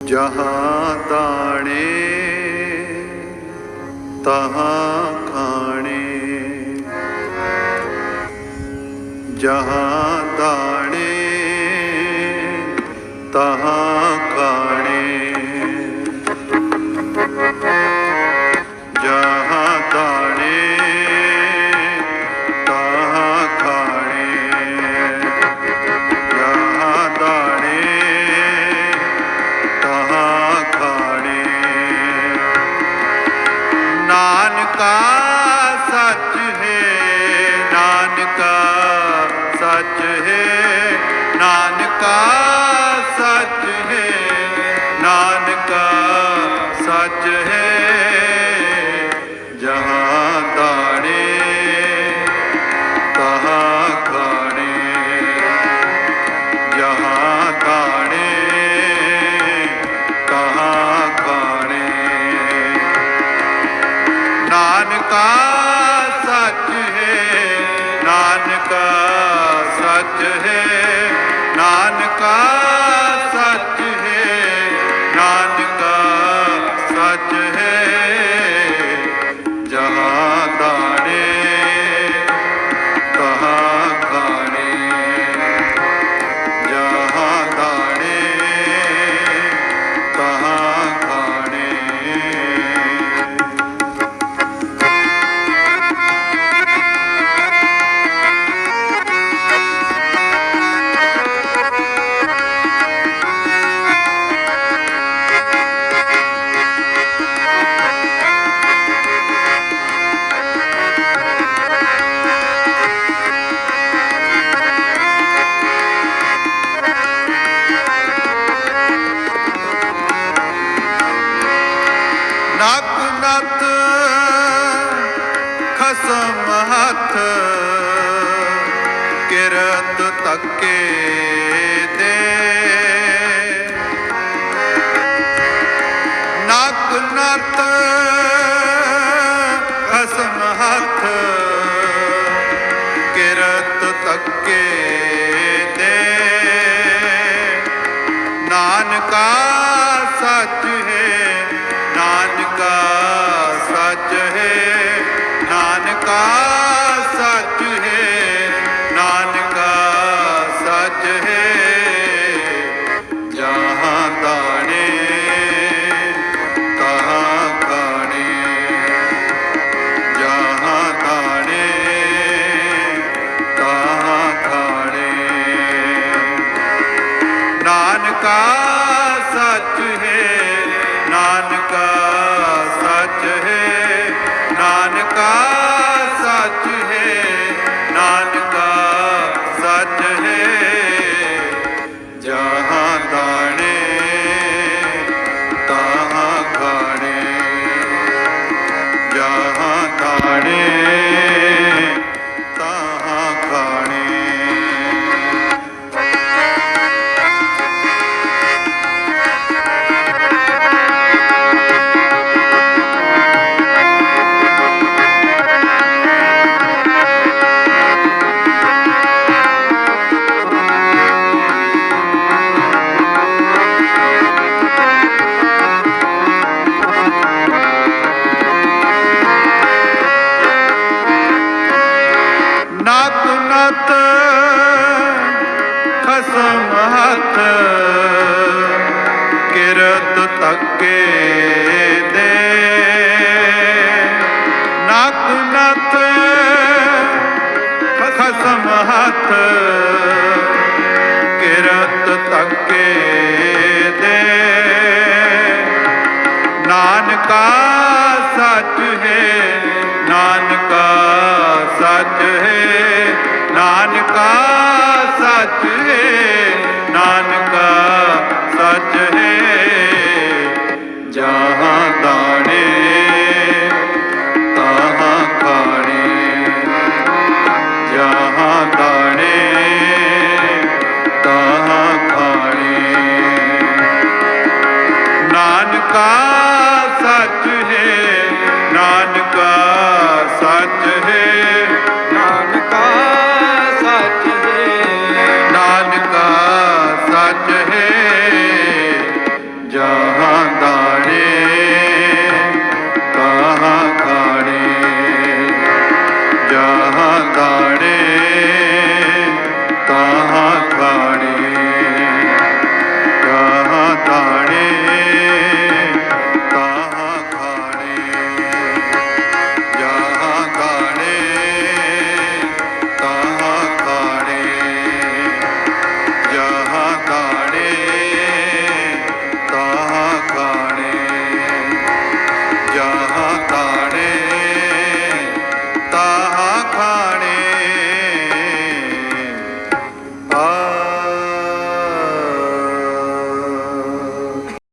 ਜਹਾਂ ਦਾਣੇ ਤਹਾਂ ਖਾਣੇ। ਜਹਾਂ ਦਾਣੇ ਤਹਾਂ ਨਾਨਕਾ ਸੱਚ ਨਾਨਕਾ ਸੱਚ ਹੈ ਨਾਨਕਾ ਸੱਚ ਹੈ ਨਾਨਕਾ ਸੱਚ ਹੈ ਨਾਨਕਾ ਸੱਚ ਹੈ। ਖਸਮ ਹੱਥ ਕਿਰਤ ਤੱਕੇ ਦੇ। ਨਕ ਨਤ ਖਸਮ ਹੱਥ ਕਿਰਤ ਤੱਕੇ ਦੇ। ਨਾਨਕਾ ਸੱਚ ਹੈ, ਨਾਨਕਾ ਸੱਚ ਹੈ। ਨਾਨਕਾ ਕਿਰਤ ਦੇ। ਨਤ ਨਤ ਖਸਮ ਹੱਥ ਕਿਰਤ ਤੱਕੇ ਦੇ। ਨਾਨਕਾ ਸੱਚ ਹੈ